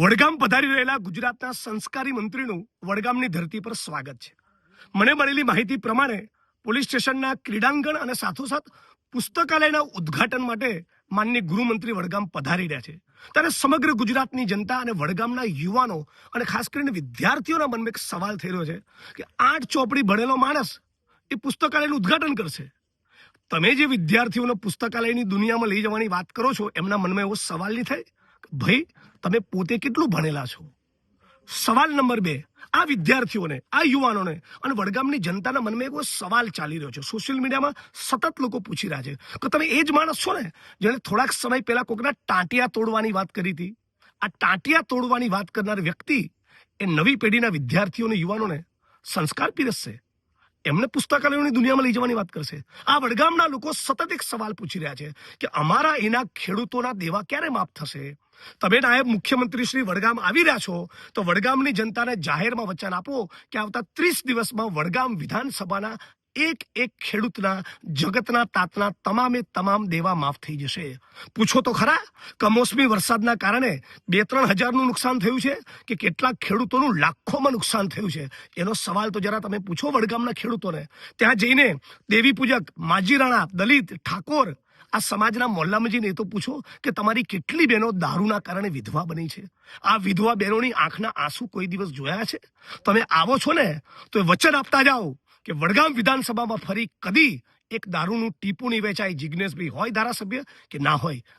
વડગામ પધારી રહેલા ગુજરાતના સંસ્કારી મંત્રીનું વડગામની ધરતી પર સ્વાગત છે. મને મળેલી માહિતી પ્રમાણે પોલીસ સ્ટેશનના ક્રીડાંગણ અને સાથોસાથ પુસ્તકાલયના ઉદ્ઘાટન માટે માનનીય ગૃહમંત્રી વડગામ પધારી રહ્યા છે. ત્યારે સમગ્ર ગુજરાતની જનતા અને વડગામના યુવાનો અને ખાસ કરીને વિદ્યાર્થીઓના મનમાં એક સવાલ થઈ રહ્યો છે કે આઠ ચોપડી ભણેલો માણસ એ પુસ્તકાલયનું ઉદ્ઘાટન કરશે? તમે જે વિદ્યાર્થીઓને પુસ્તકાલયની દુનિયામાં લઈ જવાની વાત કરો છો, એમના મનમાં એવો સવાલ નહીં થાય? ભાઈ, તમે પોતે કેટલું ભણેલા છો? સવાલ નંબર બે, આ વિદ્યાર્થીઓને, આ યુવાનોને અને વડગામની જનતાના મનમાં એવો સવાલ ચાલી રહ્યો છે. સોશિયલ મીડિયામાં સતત લોકો પૂછી રહ્યા છે કે તમે એ જ માણસ છો ને જેણે થોડાક સમય પહેલા કોકના ટાંટિયા તોડવાની વાત કરી હતી? આ ટાંટિયા તોડવાની વાત કરનાર વ્યક્તિ એ નવી પેઢીના વિદ્યાર્થીઓને યુવાનોને સંસ્કાર પીરસશે. એમને પુસ્તકાલયોની દુનિયામાં લઈ જવાની વાત કરશે. આ વડગામના લોકો સતત એક સવાલ પૂછી રહ્યા છે કે અમારા એના ખેડૂતોના દેવા ક્યારે માફ થશે? તમે નાયબ મુખ્યમંત્રી શ્રી વડગામ આવી રહ્યા છો, તો વડગામની જનતાને જાહેરમાં વચન આપો કે આવતા ત્રીસ દિવસમાં વડગામ વિધાનસભાના એક એક ખેડૂતના, જગતના તાતના તમામે તમામ દેવા માફ થઈ જશે. પૂછો તો ખરા, કમોસમી વરસાદના કારણે બે ત્રણ હજારનું નુકસાન થયું છે કે કેટલાક ખેડૂતોનું લાખોમાં નુકસાન થયું છે? એનો સવાલ તો જરા તમે પૂછો વડગામના ખેડૂતોને. ત્યાં જઈને દેવી પૂજક માજી રાણા, દલિત, ઠાકોર આ સમાજના મોહલ્લામાં તો પૂછો કે તમારી કેટલી બહેનો દારૂના કારણે વિધવા બની છે? આ વિધવા બહેનોની આંખના આંસુ કોઈ દિવસ જોયા છે? તમે આવો છો ને, તો વચન આપતા જાઓ કે વડગામ વિધાનસભામાં ફરી કદી એક દારૂનું ટીપું નહીં વેચાય જિજ્ઞેશભાઈ હોય ધારાસભ્ય કે ના હોય.